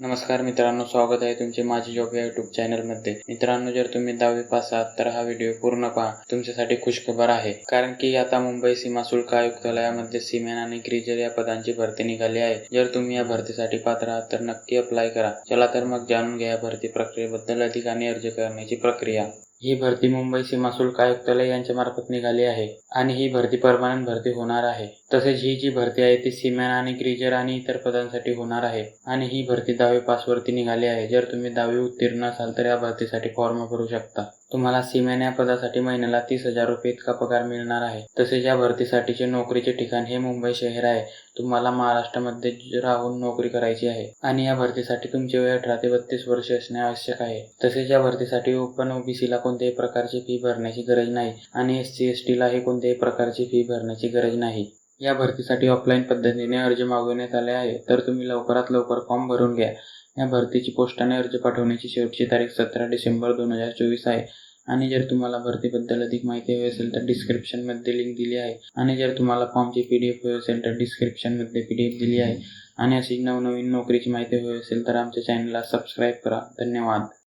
नमस्कार मित्रांनो स्वागत आहे तुमचे माझी जॉब या युट्यूब चॅनलमध्ये मित्रांनो जर तुम्ही दहावी पास आहात तर हा व्हिडिओ पूर्ण पहा. तुमच्यासाठी खुशखबर आहे. कारण की आता मुंबई सीमा शुल्क आयुक्तालयामध्ये सीमेन आणि ग्रीजर या पदांची भरती निघाली आहे. जर तुम्ही या भरतीसाठी पात्र आहात तर नक्की अप्लाय करा. चला तर मग जाणून घ्या या भरती प्रक्रियेबद्दल अधिक आणि अर्ज करण्याची प्रक्रिया. ही भरती मुंबई सीमा शुल्क आयुक्तालय यांच्या मार्फत निघाली आहे आणि ही भरती परमनंट भरती होणार आहे. तसेच ही जी भरती आहे ती सीमॅन आणि ग्रीजर आणि इतर पदांसाठी होणार आहे. आणि ही भरती दहावी पासवरती निघाली आहे. जर तुम्ही दहावी उत्तीर्ण असाल तर या भरतीसाठी फॉर्म भरू शकता. तुम्हाला सीमॅन या पदासाठी महिन्याला तीस हजार रुपये इतका पगार मिळणार आहे. तसेच या भरतीसाठीचे नोकरीचे ठिकाण हे मुंबई शहर आहे. तुम्हाला महाराष्ट्रामध्ये राहून नोकरी करायची आहे. आणि या भरतीसाठी तुमचे वय अठरा ते बत्तीस वर्ष असणे आवश्यक आहे. तसेच या भरतीसाठी ओपन ओबीसीला कोणत्याही प्रकारची फी भरण्याची गरज नाही. आणि एस सी एस टीलाही कोणत्याही प्रकारची फी भरण्याची गरज नाही. या भरतीसाठी ऑफलाईन पद्धतीने अर्ज मागविण्यात आले आहे. तर तुम्ही लवकरात लवकर फॉर्म भरून घ्या. या भरतीची पोस्टाने अर्ज पाठवण्याची शेवटची तारीख सतरा डिसेंबर दोन हजार चोवीस आहे. आणि जर तुम्हाला भरतीबद्दल अधिक माहिती हवी असेल तर डिस्क्रिप्शनमध्ये लिंक दिली आहे. आणि जर तुम्हाला फॉर्मची पी डी एफ हवी असेल तर डिस्क्रिप्शनमध्ये पी डी एफ दिली आहे. आणि अशी नवनवीन नोकरीची माहिती हवी असेल तर आमच्या चॅनलला सबस्क्राईब करा. धन्यवाद.